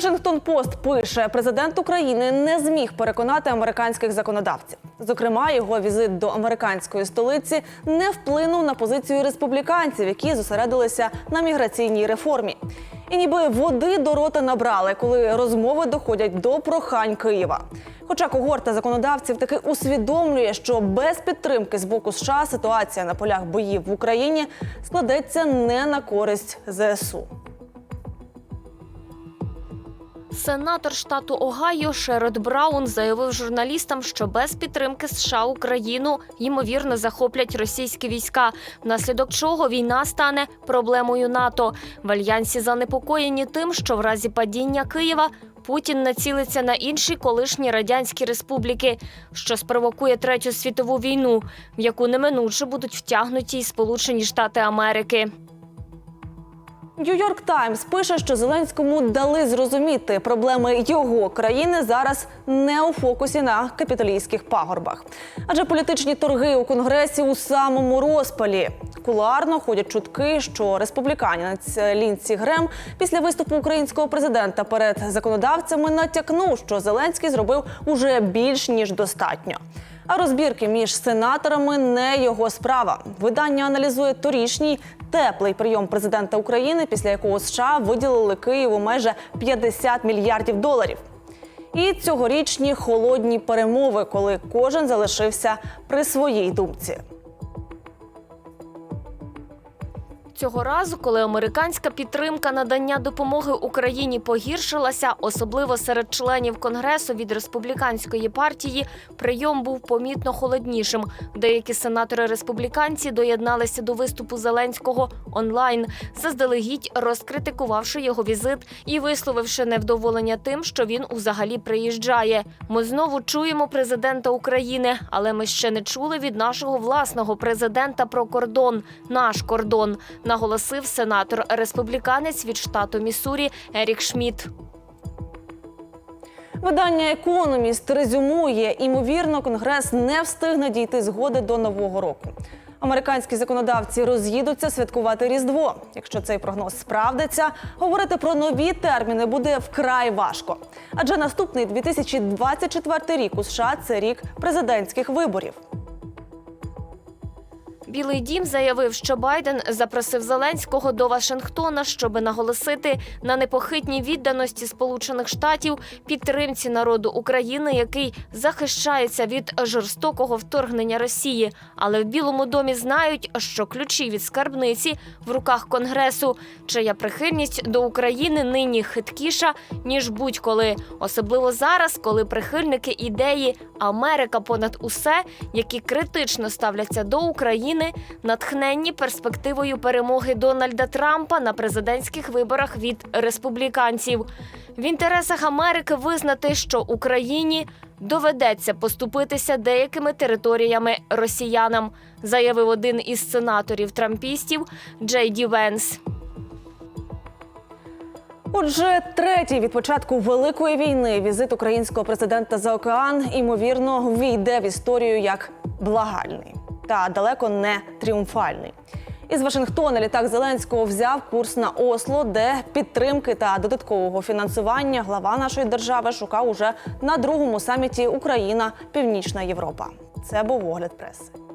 Вашингтон Пост пише: президент України не зміг переконати американських законодавців. Зокрема, його візит до американської столиці не вплинув на позицію республіканців, які зосередилися на міграційній реформі. І ніби води до рота набрали, коли розмови доходять до прохань Києва. Хоча когорта законодавців таки усвідомлює, що без підтримки з боку США ситуація на полях боїв в Україні складеться не на користь ЗСУ. Сенатор штату Огайо Шерод Браун заявив журналістам, що без підтримки США Україну ймовірно захоплять російські війська, внаслідок чого війна стане проблемою НАТО. В альянсі занепокоєні тим, що в разі падіння Києва Путін націлиться на інші колишні радянські республіки, що спровокує третю світову війну, в яку неминуче будуть втягнуті й Сполучені Штати Америки. Нью-Йорк Таймс пише, що Зеленському дали зрозуміти, проблеми його країни зараз не у фокусі на капіталійських пагорбах. Адже політичні торги у конгресі у самому розпалі. Кулуарно ходять чутки, що республіканець Лінсі Грем після виступу українського президента перед законодавцями натякнув, що Зеленський зробив уже більш ніж достатньо. А розбірки між сенаторами не його справа. Видання аналізує торішній теплий прийом президента України, після якого США виділили Києву майже 50 мільярдів доларів. І цьогорічні холодні перемови, коли кожен залишився при своїй думці. Цього разу, коли американська підтримка надання допомоги Україні погіршилася, особливо серед членів конгресу від республіканської партії, прийом був помітно холоднішим. Деякі сенатори республіканці доєдналися до виступу Зеленського онлайн, заздалегідь розкритикувавши його візит і висловивши невдоволення тим, що він узагалі приїжджає. Ми знову чуємо президента України, але ми ще не чули від нашого власного президента про кордон, наш кордон наголосив сенатор республіканець від штату Міссурі Ерік Шмідт. Видання Економіст резюмує, імовірно, конгрес не встигне дійти згоди до нового року. Американські законодавці роз'їдуться святкувати Різдво. Якщо цей прогноз справдиться, говорити про нові терміни буде вкрай важко. Адже наступний 2024 рік у США це рік президентських виборів. Білий дім заявив, що Байден запросив Зеленського до Вашингтона, щоб наголосити на непохитній відданості Сполучених Штатів підтримці народу України, який захищається від жорстокого вторгнення Росії. Але в Білому домі знають, що ключі від скарбниці в руках Конгресу, чия прихильність до України нині хиткіша ніж будь-коли, особливо зараз, коли прихильники ідеї Америка понад усе, які критично ставляться до України натхненні перспективою перемоги Дональда Трампа на президентських виборах від республіканців. В інтересах Америки визнати, що Україні доведеться поступитися деякими територіями росіянам, заявив один із сенаторів трампістів Джей Ді Венс. Отже, третій від початку великої війни візит українського президента за океан ймовірно ввійде в історію як благальний та далеко не тріумфальний. Із Вашингтона літак Зеленського взяв курс на Осло, де підтримки та додаткового фінансування глава нашої держави шукав уже на другому саміті Україна Північна Європа. Це був огляд преси.